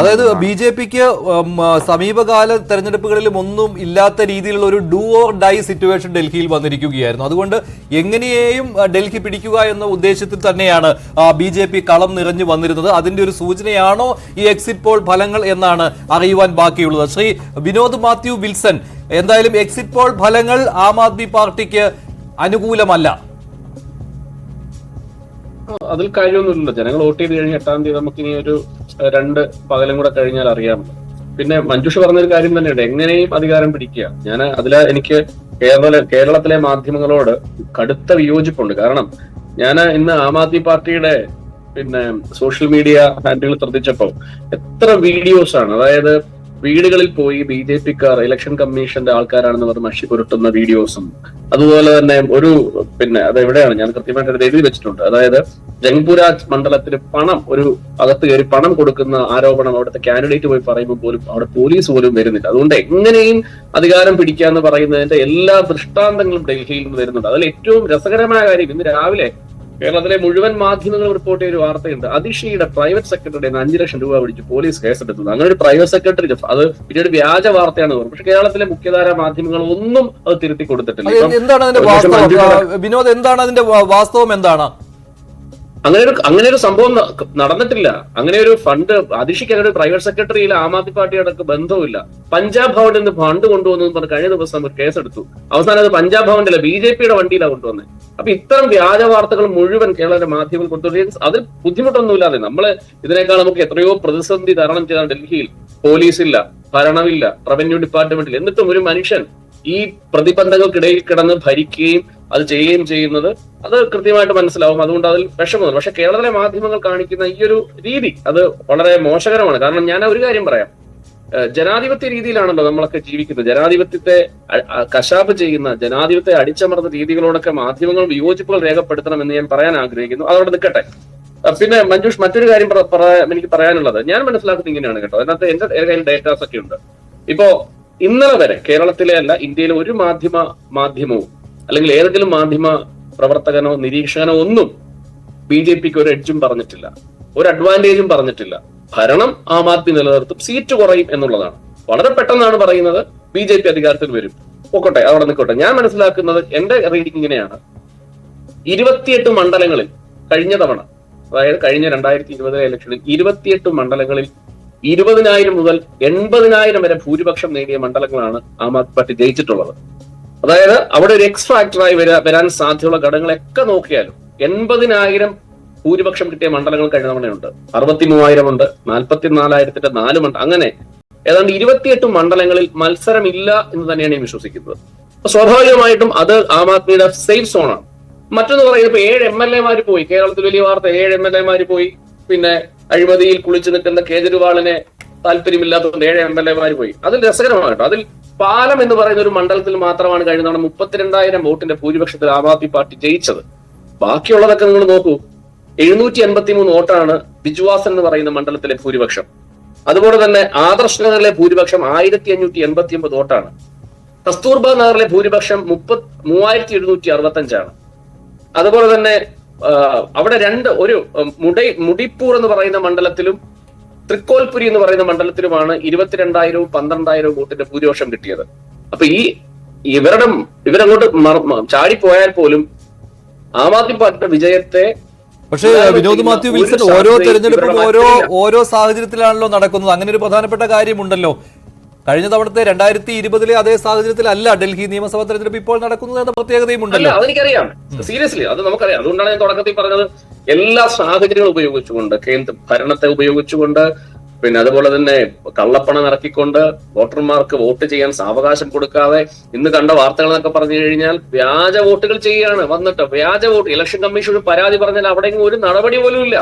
അതായത് B J പിക്ക് സമീപകാല തെരഞ്ഞെടുപ്പുകളിലും ഒന്നും ഇല്ലാത്ത രീതിയിലുള്ള ഒരു ഡു ഓർ ഡൈ സിറ്റുവേഷൻ ഡൽഹിയിൽ വന്നിരിക്കുകയായിരുന്നു. അതുകൊണ്ട് എങ്ങനെയും ഡൽഹി പിടിക്കുക എന്ന ഉദ്ദേശത്തിൽ തന്നെയാണ് ബി ജെ പി കളം നിറഞ്ഞു വന്നിരുന്നത്. അതിന്റെ ഒരു സൂചനയാണോ ഈ എക്സിറ്റ് പോൾ ഫലങ്ങൾ എന്നാണ് അറിയുവാൻ ബാക്കിയുള്ളത്. ശ്രീ വിനോദ് മാത്യു വിൽസൺ എന്തായാലും എക്സിറ്റ് പോൾ ഫലങ്ങൾ ആം ആദ്മി പാർട്ടിക്ക് അനുകൂലമല്ല. അതിൽ കാര്യമൊന്നുമില്ല. ജനങ്ങൾ വോട്ട് ചെയ്ത് കഴിഞ്ഞ് എട്ടാം തീയതി നമുക്ക് ഇനി ഒരു രണ്ട് പകലും കൂടെ കഴിഞ്ഞാൽ അറിയാം. പിന്നെ മഞ്ജുഷ പറഞ്ഞൊരു കാര്യം തന്നെയുണ്ട്. എങ്ങനെയും അധികാരം പിടിക്കുക. ഞാൻ അതിൽ എനിക്ക് കേരള കേരളത്തിലെ മാധ്യമങ്ങളോട് കടുത്ത വിയോജിപ്പുണ്ട്. കാരണം ഞാൻ ഇന്ന് ആം ആദ്മി പാർട്ടിയുടെ പിന്നെ സോഷ്യൽ മീഡിയ ഹാൻഡിൽ ശ്രദ്ധിച്ചപ്പോ എത്ര വീഡിയോസ് ആണ് അതായത് വീടുകളിൽ പോയി ബി ജെ പിക്കാർ ഇലക്ഷൻ കമ്മീഷന്റെ ആൾക്കാരാണെന്ന് പറഞ്ഞ് മഷി പുരട്ടുന്ന വീഡിയോസും അതുപോലെ തന്നെ ഒരു പിന്നെ അത് എവിടെയാണ്? ഞാൻ കൃത്യമായിട്ട് എഴുതി വെച്ചിട്ടുണ്ട്. അതായത് ജംഗ്പുരാജ് മണ്ഡലത്തിന് പണം ഒരു അകത്ത് കയറി പണം കൊടുക്കുന്ന ആരോപണം അവിടുത്തെ കാൻഡിഡേറ്റ് പോയി പറയുമ്പോൾ പോലും അവിടെ പോലീസ് പോലും വരുന്നില്ല. അതുകൊണ്ട് എങ്ങനെയും അധികാരം പിടിക്കാന്ന് പറയുന്നതിന്റെ എല്ലാ ദൃഷ്ടാന്തങ്ങളും ഡൽഹിയിൽ നിന്ന് വരുന്നുണ്ട്. അതിൽ ഏറ്റവും രസകരമായ കാര്യം ഇന്ന് രാവിലെ കേരളത്തിലെ മുഴുവൻ മാധ്യമങ്ങളും റിപ്പോർട്ട് ചെയ്ത ഒരു വാർത്തയുണ്ട്. അതിഷിയുടെ പ്രൈവറ്റ് സെക്രട്ടറിയുടെ അഞ്ചു ലക്ഷം രൂപ പിടിച്ച് പോലീസ് കേസെടുത്തത് അങ്ങനെ ഒരു പ്രൈവറ്റ് സെക്രട്ടറി അത് പിന്നീട് വ്യാജ വാർത്തയാണ് പറഞ്ഞത് പക്ഷെ കേരളത്തിലെ മുഖ്യധാര മാധ്യമങ്ങൾ ഒന്നും അത് തിരുത്തി കൊടുത്തിട്ടില്ല. എന്താണ് അതിന്റെ വാസ്തവം? വിനോദ് എന്താണ് അതിന്റെ വാസ്തവം എന്താണ്? അങ്ങനെ ഒരു അങ്ങനെ ഒരു സംഭവം നടന്നിട്ടില്ല. അങ്ങനെ ഒരു ഫണ്ട് അതിഷിക്ക് അങ്ങനെ ഒരു പ്രൈവറ്റ് സെക്രട്ടറിയിൽ ആം ആദ്മി പാർട്ടിയോടൊക്കെ ബന്ധവുമില്ല. പഞ്ചാബ് ഭവനിൽ നിന്ന് ഫണ്ട് കൊണ്ടുവന്നു പറഞ്ഞ് കഴിഞ്ഞ ദിവസം ഒരു കേസെടുത്തു അവസാനം അത് പഞ്ചാബ് ഭവനിലെ ബി ജെ പിയുടെ വണ്ടിയിലാണ് കൊണ്ടുവന്നത് അപ്പൊ ഇത്തരം വ്യാജ വാർത്തകൾ മുഴുവൻ കേരളത്തിലെ മാധ്യമങ്ങൾ കൊണ്ടുവരികയും അതിൽ ബുദ്ധിമുട്ടൊന്നുമില്ലാതെ നമ്മൾ ഇതിനേക്കാൾ നമുക്ക് എത്രയോ പ്രതിസന്ധി തരണം ചെയ്താണ് ഡൽഹിയിൽ പോലീസില്ല ഭരണമില്ല റവന്യൂ ഡിപ്പാർട്ട്മെന്റിൽ. എന്നിട്ടും ഒരു മനുഷ്യൻ ഈ പ്രതിബന്ധങ്ങൾക്കിടയിൽ കിടന്ന് ഭരിക്കുകയും അത് ചെയ്യുകയും ചെയ്യുന്നത് അത് കൃത്യമായിട്ട് മനസ്സിലാവും. അതുകൊണ്ട് അതിൽ വിഷമമില്ല പക്ഷെ കേരളത്തിലെ മാധ്യമങ്ങൾ കാണിക്കുന്ന ഈ ഒരു രീതി അത് വളരെ മോശകരമാണ്. കാരണം ഞാൻ ഒരു കാര്യം പറയാം. ജനാധിപത്യ രീതിയിലാണല്ലോ നമ്മളൊക്കെ ജീവിക്കുന്നത്. ജനാധിപത്യത്തെ കശാപ്പ് ചെയ്യുന്ന ജനാധിപത്യത്തെ അടിച്ചമർന്ന രീതികളോടൊക്കെ മാധ്യമങ്ങൾ വിയോജിപ്പുകൾ രേഖപ്പെടുത്തണം എന്ന് ഞാൻ പറയാൻ ആഗ്രഹിക്കുന്നു. അതവിടെ നിൽക്കട്ടെ. പിന്നെ മഞ്ജുഷ് മറ്റൊരു കാര്യം എനിക്ക് പറയാനുള്ളത്. ഞാൻ മനസ്സിലാക്കുന്നത് ഇങ്ങനെയാണ് കേട്ടോ. അതിനകത്ത് എന്റെ കയ്യിൽ ഡേറ്റാസ് ഒക്കെ ഉണ്ട്. ഇപ്പോ ഇന്നലെ വരെ കേരളത്തിലെ അല്ല ഇന്ത്യയിലെ ഒരു മാധ്യമ മാധ്യമവും അല്ലെങ്കിൽ ഏതെങ്കിലും മാധ്യമ പ്രവർത്തകനോ നിരീക്ഷകനോ ഒന്നും ബി ജെ പിക്ക് ഒരു എഡ്ജും പറഞ്ഞിട്ടില്ല. ഒരു അഡ്വാന്റേജും പറഞ്ഞിട്ടില്ല. ഭരണം ആം ആദ്മി നിലനിർത്തും സീറ്റ് കുറയും എന്നുള്ളതാണ്. വളരെ പെട്ടെന്നാണ് പറയുന്നത് ബി ജെ പി അധികാരത്തിൽ വരും. പോക്കോട്ടെ അവിടെ നിൽക്കോട്ടെ. ഞാൻ മനസ്സിലാക്കുന്നത് എന്റെ റീഡിംഗ് ഇങ്ങനെയാണ്. ഇരുപത്തിയെട്ട് മണ്ഡലങ്ങളിൽ കഴിഞ്ഞ തവണ അതായത് കഴിഞ്ഞ രണ്ടായിരത്തി ഇരുപതിലെ ഇലക്ഷനിൽ ഇരുപത്തിയെട്ട് മണ്ഡലങ്ങളിൽ ഇരുപതിനായിരം മുതൽ എൺപതിനായിരം വരെ ഭൂരിപക്ഷം നേടിയ മണ്ഡലങ്ങളാണ് ആം ആദ്മി പാർട്ടി ജയിച്ചിട്ടുള്ളത്. അതായത് അവിടെ ഒരു എക്സ് ഫാക്ടറായി വരാ- വരാൻ സാധ്യതയുള്ള ഘടകങ്ങളൊക്കെ നോക്കിയാലും എൺപതിനായിരം ഭൂരിപക്ഷം കിട്ടിയ മണ്ഡലങ്ങൾ കഴിഞ്ഞ തവണയുണ്ട്. അറുപത്തി മൂവായിരം ഉണ്ട് നാൽപ്പത്തി നാലായിരത്തിന്റെ നാല് മണ്ഡലം അങ്ങനെ ഏതാണ്ട് ഇരുപത്തിയെട്ട് മണ്ഡലങ്ങളിൽ മത്സരമില്ല എന്ന് തന്നെയാണ് ഞാൻ വിശ്വസിക്കുന്നത്. സ്വാഭാവികമായിട്ടും അത് ആം ആദ്മിയുടെ സേഫ് സോണാണ് മറ്റൊന്ന് പറയുന്നത് ഇപ്പൊ ഏഴ് എം എൽ എമാർ പോയി. കേരളത്തിൽ വലിയ വാർത്ത ഏഴ് എം എൽ എമാർ പോയി. പിന്നെ അഴിമതിയിൽ കുളിച്ചു നിൽക്കുന്ന കേജ്രിവാളിനെ താല്പര്യമില്ലാത്തതുകൊണ്ട് ഏഴ് എം എൽ എമാർ പോയി. അതിൽ രസകരമാണ് കേട്ടോ അതിൽ പാലം എന്ന് പറയുന്ന ഒരു മണ്ഡലത്തിൽ മാത്രമാണ് കഴിഞ്ഞ തവണ മുപ്പത്തിരണ്ടായിരം വോട്ടിന്റെ ഭൂരിപക്ഷത്തിൽ ആം ആദ്മി പാർട്ടി ജയിച്ചത്. ബാക്കിയുള്ളതൊക്കെ നിങ്ങൾ നോക്കൂ. എഴുന്നൂറ്റി എൺപത്തി മൂന്ന് വോട്ടാണ് ബിജുവാസൻ എന്ന് പറയുന്ന മണ്ഡലത്തിലെ ഭൂരിപക്ഷം. അതുപോലെ തന്നെ ആദർശ് നഗറിലെ ഭൂരിപക്ഷം ആയിരത്തി അഞ്ഞൂറ്റി എൺപത്തി ഒമ്പത് വോട്ടാണ്. കസ്തൂർബ നഗറിലെ ഭൂരിപക്ഷം മുപ്പത് മൂവായിരത്തി എഴുന്നൂറ്റി അറുപത്തി അഞ്ചാണ് അതുപോലെ തന്നെ അവിടെ രണ്ട് ഒരു മുടി മുടൈ മുടിപ്പൂർ എന്ന് പറയുന്ന മണ്ഡലത്തിലും തൃക്കോൽപുരി എന്ന് പറയുന്ന മണ്ഡലത്തിലുമാണ് ഇരുപത്തിരണ്ടായിരവും പന്ത്രണ്ടായിരവും വോട്ടിന്റെ ഭൂരിപക്ഷം കിട്ടിയത്. അപ്പൊ ഈ ഇവരുടെ ഇവരങ്ങോട്ട് ചാടിപ്പോയാൽ പോലും ആം ആദ്മി പാർട്ടിയുടെ വിജയത്തെ പക്ഷേ വിനോദ് മാത്യു വിൽസൺ ഓരോ തെരഞ്ഞെടുപ്പും ഓരോ ഓരോ സാഹചര്യത്തിലാണല്ലോ നടക്കുന്നത്. അങ്ങനെ ഒരു പ്രധാനപ്പെട്ട കാര്യമുണ്ടല്ലോ. കഴിഞ്ഞ തവണത്തെ രണ്ടായിരത്തി ഇരുപതിലെ അതേ സാഹചര്യത്തിലല്ല ഡൽഹി നിയമസഭാ തെരഞ്ഞെടുപ്പ് ഇപ്പോൾ നടക്കുന്നത് എന്ന പ്രത്യേകതയും ഉണ്ടല്ലോ അതെനിക്കറിയാം. സീരിയസ്ലി അത് നമുക്കറിയാം. അതുകൊണ്ടാണ് ഞാൻ തുടക്കത്തിൽ പറഞ്ഞത് എല്ലാ സാഹചര്യങ്ങളും ഉപയോഗിച്ചുകൊണ്ട് കേന്ദ്ര ഭരണത്തെ ഉപയോഗിച്ചുകൊണ്ട് പിന്നെ അതുപോലെ തന്നെ കള്ളപ്പണം ഇറക്കിക്കൊണ്ട് വോട്ടർമാർക്ക് വോട്ട് ചെയ്യാൻ സാവകാശം കൊടുക്കാതെ ഇന്ന് കണ്ട വാർത്തകൾ എന്നൊക്കെ പറഞ്ഞു കഴിഞ്ഞാൽ വ്യാജ വോട്ടുകൾ ചെയ്യുകയാണ്. വന്നിട്ട് വ്യാജ വോട്ട് ഇലക്ഷൻ കമ്മീഷൻ പരാതി പറഞ്ഞാൽ അവിടെ ഒരു നടപടി പോലും ഇല്ല.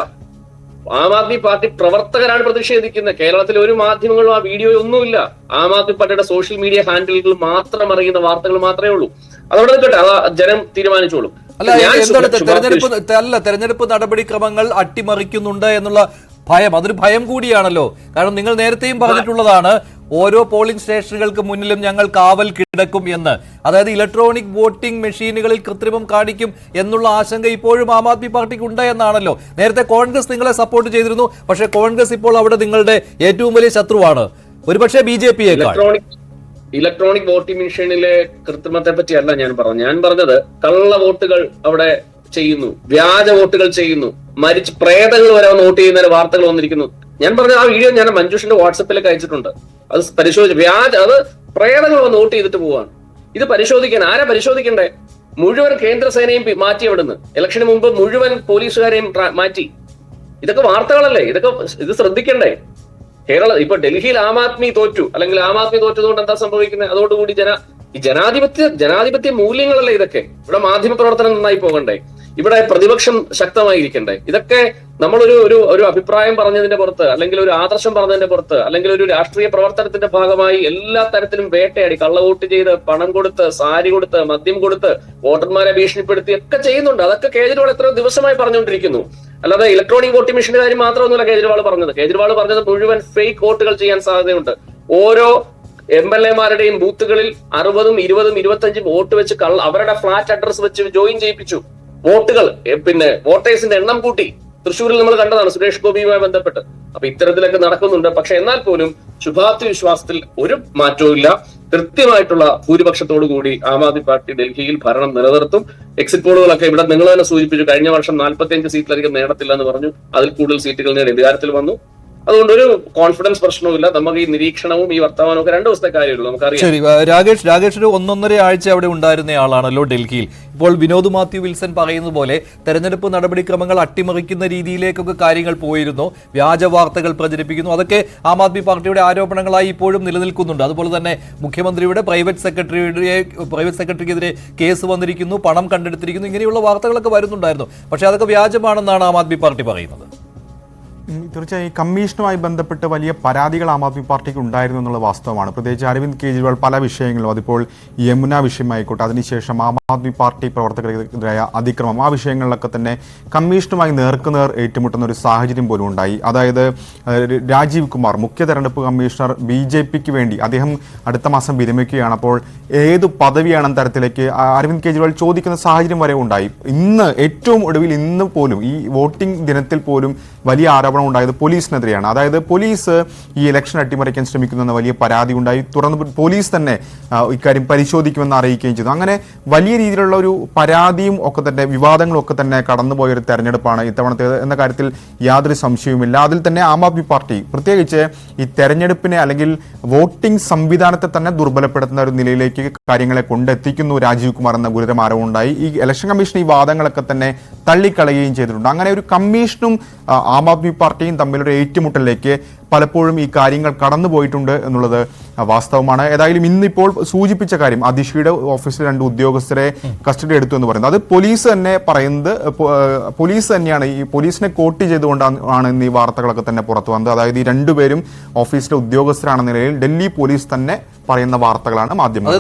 ആം ആദ്മി പാർട്ടി പ്രവർത്തകരാണ് പ്രതിഷേധിക്കുന്നത്. കേരളത്തിൽ ഒരു മാധ്യമങ്ങളും ആ വീഡിയോ ഒന്നുമില്ല ആം ആദ്മി പാർട്ടിയുടെ സോഷ്യൽ മീഡിയ ഹാൻഡിലുകൾ മാത്രം അറിയുന്ന വാർത്തകൾ മാത്രമേ ഉള്ളൂ. അതവിടെ നിൽക്കട്ടെ അത് ജനം തീരുമാനിച്ചോളും. അല്ല എന്താണ് തെരഞ്ഞെടുപ്പ് അല്ല തെരഞ്ഞെടുപ്പ് നടപടിക്രമങ്ങൾ അട്ടിമറിക്കുന്നുണ്ട് എന്നുള്ള ഭയം അതൊരു ഭയം കൂടിയാണല്ലോ. കാരണം നിങ്ങൾ നേരത്തെയും പറഞ്ഞിട്ടുള്ളതാണ് ഓരോ പോളിംഗ് സ്റ്റേഷനുകൾക്ക് മുന്നിലും ഞങ്ങൾ കാവൽ കിടക്കും എന്ന്. അതായത് ഇലക്ട്രോണിക് വോട്ടിംഗ് മെഷീനുകളിൽ കൃത്രിമം കാണിക്കും എന്നുള്ള ആശങ്ക ഇപ്പോഴും ആം ആദ്മി പാർട്ടിക്ക് ഉണ്ട് എന്നാണല്ലോ. നേരത്തെ കോൺഗ്രസ് നിങ്ങളെ സപ്പോർട്ട് ചെയ്തിരുന്നു പക്ഷേ കോൺഗ്രസ് ഇപ്പോൾ അവിടെ നിങ്ങളുടെ ഏറ്റവും വലിയ ശത്രുവാണ്. ഒരുപക്ഷെ B J P electronic voting മെഷീനിലെ കൃത്രിമത്തെ പറ്റിയല്ല ഞാൻ പറഞ്ഞത്. ഞാൻ പറഞ്ഞത് കള്ള വോട്ടുകൾ അവിടെ ചെയ്യുന്നു. വ്യാജ വോട്ടുകൾ ചെയ്യുന്നു. മരിച്ച് പ്രേതങ്ങൾ വരെ വോട്ട് ചെയ്യുന്നതിന് വാർത്തകൾ വന്നിരിക്കുന്നു. ഞാൻ പറഞ്ഞ ആ വീഡിയോ ഞാൻ മഞ്ജുഷിന്റെ വാട്സപ്പിലേക്ക് അയച്ചിട്ടുണ്ട്. അത് പരിശോധിച്ച് വ്യാജ അത് പ്രേതങ്ങൾ വന്ന് വോട്ട് ചെയ്തിട്ട് പോവാണ്. ഇത് പരിശോധിക്കാൻ ആരാ പരിശോധിക്കണ്ടേ? മുഴുവൻ കേന്ദ്രസേനയും സേനയും മാറ്റി അവിടുന്ന്. ഇലക്ഷന് മുമ്പ് മുഴുവൻ പോലീസുകാരെയും മാറ്റി. ഇതൊക്കെ വാർത്തകളല്ലേ? ഇതൊക്കെ ഇത് ശ്രദ്ധിക്കണ്ടേ? കേരള ഇപ്പൊ ഡൽഹിയിൽ ആം ആദ്മി തോറ്റു. അല്ലെങ്കിൽ ആം ആദ്മി തോറ്റതുകൊണ്ട് എന്താ സംഭവിക്കുന്നത്? അതോടുകൂടി ജന ഈ ജനാധിപത്യ ജനാധിപത്യ മൂല്യങ്ങളല്ലേ ഇതൊക്കെ? ഇവിടെ മാധ്യമ പ്രവർത്തനം നന്നായി പോകണ്ടേ? ഇവിടെ പ്രതിപക്ഷം ശക്തമായിരിക്കണ്ടേ? ഇതൊക്കെ നമ്മളൊരു ഒരു ഒരു അഭിപ്രായം പറഞ്ഞതിന്റെ പുറത്ത് അല്ലെങ്കിൽ ഒരു ആദർശം പറഞ്ഞതിന്റെ പുറത്ത് അല്ലെങ്കിൽ ഒരു രാഷ്ട്രീയ പ്രവർത്തനത്തിന്റെ ഭാഗമായി എല്ലാ തരത്തിലും വേട്ടയാടി കള്ളവോട്ട് ചെയ്ത് പണം കൊടുത്ത് സാരി കൊടുത്ത് മദ്യം കൊടുത്ത് വോട്ടർമാരെ ഭീഷണിപ്പെടുത്തി ഒക്കെ ചെയ്യുന്നുണ്ട്. അതൊക്കെ കേജ്രിവാൾ എത്ര ദിവസമായി പറഞ്ഞുകൊണ്ടിരിക്കുന്നു. അല്ലാതെ ഇലക്ട്രോണിക് വോട്ടിംഗ് മെഷീന്റെ കാര്യം മാത്രമൊന്നുമല്ല കേജ്രിവാൾ പറഞ്ഞത്. കേജ്രിവാൾ പറഞ്ഞത് മുഴുവൻ ഫേക്ക് വോട്ടുകൾ ചെയ്യാൻ സാധ്യതയുണ്ട്. ഓരോ എം എൽ എമാരുടെയും ബൂത്തുകളിൽ അറുപതും ഇരുപതും ഇരുപത്തഞ്ചും വോട്ട് വെച്ച് കള്ള അവരുടെ ഫ്ലാറ്റ് അഡ്രസ് വെച്ച് ജോയിൻ ചെയ്യിപ്പിച്ചു. വോട്ടുകൾ പിന്നെ വോട്ടേഴ്സിന്റെ എണ്ണം കൂട്ടി. തൃശ്ശൂരിൽ നമ്മൾ കണ്ടതാണ് സുരേഷ് ഗോപിയുമായി ബന്ധപ്പെട്ട്. അപ്പൊ ഇത്തരത്തിലൊക്കെ നടക്കുന്നുണ്ട്. പക്ഷെ എന്നാൽ പോലും ശുഭാപ്തി വിശ്വാസത്തിൽ ഒരു മാറ്റവും ഇല്ല. കൃത്യമായിട്ടുള്ള ഭൂരിപക്ഷത്തോടു കൂടി ആം ആദ്മി പാർട്ടി ഡൽഹിയിൽ ഭരണം നിലനിർത്തും. എക്സിറ്റ് പോളുകളൊക്കെ ഇവിടെ നിങ്ങൾ തന്നെ സൂചിപ്പിച്ചു. കഴിഞ്ഞ വർഷം നാൽപ്പത്തി അഞ്ച് സീറ്റിലധികം നേടത്തില്ല എന്ന് പറഞ്ഞു. അതിൽ കൂടുതൽ സീറ്റുകൾ നേടി. അധികാരത്തിൽ വന്നു. അതുകൊണ്ട് ഒരു കോൺഫിഡൻസ് പ്രശ്നവുമില്ല. നമുക്ക് ഈ നിരീക്ഷണവും ഈ വർത്തമാനവും ഒക്കെ രണ്ടു ദിവസത്തെ കാര്യമുള്ളൂ നമുക്കറിയാം. ശരി രാകേഷ് രാകേഷ് ഒരു ഒന്നൊന്നര ആഴ്ച അവിടെ ഉണ്ടായിരുന്ന ആളാണല്ലോ ഡൽഹിയിൽ. ഇപ്പോൾ വിനോദ് മാത്യു വിൽസൺ പറയുന്നത് പോലെ തെരഞ്ഞെടുപ്പ് നടപടിക്രമങ്ങൾ അട്ടിമറിക്കുന്ന രീതിയിലേക്കൊക്കെ കാര്യങ്ങൾ പോയിരുന്നു. വ്യാജ വാർത്തകൾ പ്രചരിപ്പിക്കുന്നു. അതൊക്കെ ആം ആദ്മി പാർട്ടിയുടെ ആരോപണങ്ങളായി ഇപ്പോഴും നിലനിൽക്കുന്നുണ്ട്. അതുപോലെ തന്നെ മുഖ്യമന്ത്രിയുടെ പ്രൈവറ്റ് സെക്രട്ടറിയുടെ പ്രൈവറ്റ് സെക്രട്ടറിക്കെതിരെ കേസ് വന്നിരിക്കുന്നു പണം കണ്ടെടുത്തിരിക്കുന്നു ഇങ്ങനെയുള്ള വാർത്തകളൊക്കെ വരുന്നുണ്ടായിരുന്നു. പക്ഷേ അതൊക്കെ വ്യാജമാണെന്നാണ് ആം ആദ്മി പാർട്ടി പറയുന്നത്. തീർച്ചയായും കമ്മീഷനുമായി ബന്ധപ്പെട്ട് വലിയ പരാതികൾ ആം ആദ്മി പാർട്ടിക്ക് ഉണ്ടായിരുന്നു എന്നുള്ള വാസ്തവമാണ്. പ്രത്യേകിച്ച് അരവിന്ദ് കെജ്രിവാൾ പല വിഷയങ്ങളും അതിപ്പോൾ യമുന വിഷയമായിക്കോട്ടെ അതിനുശേഷം ആം ആദ്മി പാർട്ടി പ്രവർത്തകർക്കെതിരായ അതിക്രമം ആ വിഷയങ്ങളിലൊക്കെ തന്നെ കമ്മീഷനുമായി നേർക്കുനേർ ഏറ്റുമുട്ടുന്ന ഒരു സാഹചര്യം പോലും ഉണ്ടായി. അതായത് രാജീവ് കുമാർ മുഖ്യ തെരഞ്ഞെടുപ്പ് കമ്മീഷണർ ബി ജെ പിക്ക് വേണ്ടി അദ്ദേഹം അടുത്ത മാസം വിരമിക്കുകയാണ്. അപ്പോൾ ഏത് പദവിയാണ് തരത്തിലേക്ക് അരവിന്ദ് കെജ്രിവാൾ ചോദിക്കുന്ന സാഹചര്യം വരെ ഉണ്ടായി. ഇന്ന് ഏറ്റവും ഒടുവിൽ ഇന്ന് പോലും ഈ വോട്ടിംഗ് ദിനത്തിൽ പോലും വലിയ ആരോപണം ഉണ്ടായത് പോലീസിനെതിരെയാണ്. അതായത് പോലീസ് ഈ ഇലക്ഷൻ അട്ടിമറിക്കാൻ ശ്രമിക്കുന്നെന്ന വലിയ പരാതി ഉണ്ടായി. തുറന്ന് പോലീസ് തന്നെ ഇക്കാര്യം പരിശോധിക്കുമെന്ന് അറിയിക്കുകയും ചെയ്തു. അങ്ങനെ വലിയ രീതിയിലുള്ള ഒരു പരാതിയും ഒക്കെ തന്നെ വിവാദങ്ങളും ഒക്കെ തന്നെ കടന്നുപോയൊരു തെരഞ്ഞെടുപ്പാണ് ഇത്തവണത്തേത് എന്ന കാര്യത്തിൽ യാതൊരു സംശയവുമില്ല. അതിൽ തന്നെ ആം ആദ്മി പാർട്ടി പ്രത്യേകിച്ച് ഈ തെരഞ്ഞെടുപ്പിനെ അല്ലെങ്കിൽ വോട്ടിംഗ് സംവിധാനത്തെ തന്നെ ദുർബലപ്പെടുത്തുന്ന ഒരു നിലയിലേക്ക് കാര്യങ്ങളെ കൊണ്ടെത്തിക്കുന്നു രാജീവ് കുമാർ എന്ന ഗുരുതരം ആരോപണമുണ്ടായി ഈ ഇലക്ഷൻ കമ്മീഷൻ ഈ വാദങ്ങളൊക്കെ തന്നെ തള്ളിക്കളയുകയും ചെയ്തിട്ടുണ്ട്. അങ്ങനെ ഒരു കമ്മീഷനും ആ, ആദ്മി പാർട്ടിയും തമ്മിലൊരു ഏറ്റുമുട്ടലിലേക്ക് പലപ്പോഴും ഈ കാര്യങ്ങൾ കടന്നുപോയിട്ടുണ്ട് എന്നുള്ളത് വാസ്തവമാണ്. ഏതായാലും ഇന്നിപ്പോൾ സൂചിപ്പിച്ച കാര്യം അതിഷിയുടെ ഓഫീസിൽ രണ്ട് ഉദ്യോഗസ്ഥരെ കസ്റ്റഡി എടുത്തു എന്ന് പറയുന്നത്. അത് പോലീസ് തന്നെ പറയുന്നത് പോലീസ് തന്നെയാണ് ഈ പോലീസിനെ കോട്ട് ചെയ്തുകൊണ്ടാണ് ആണ് ഇന്ന് ഈ വാർത്തകളൊക്കെ തന്നെ പുറത്തു വന്നത്. അതായത് ഈ രണ്ടുപേരും ഓഫീസിലെ ഉദ്യോഗസ്ഥരാണെന്ന നിലയിൽ ഡൽഹി പോലീസ് തന്നെ പറയുന്ന വാർത്തകളാണ് മാധ്യമങ്ങൾ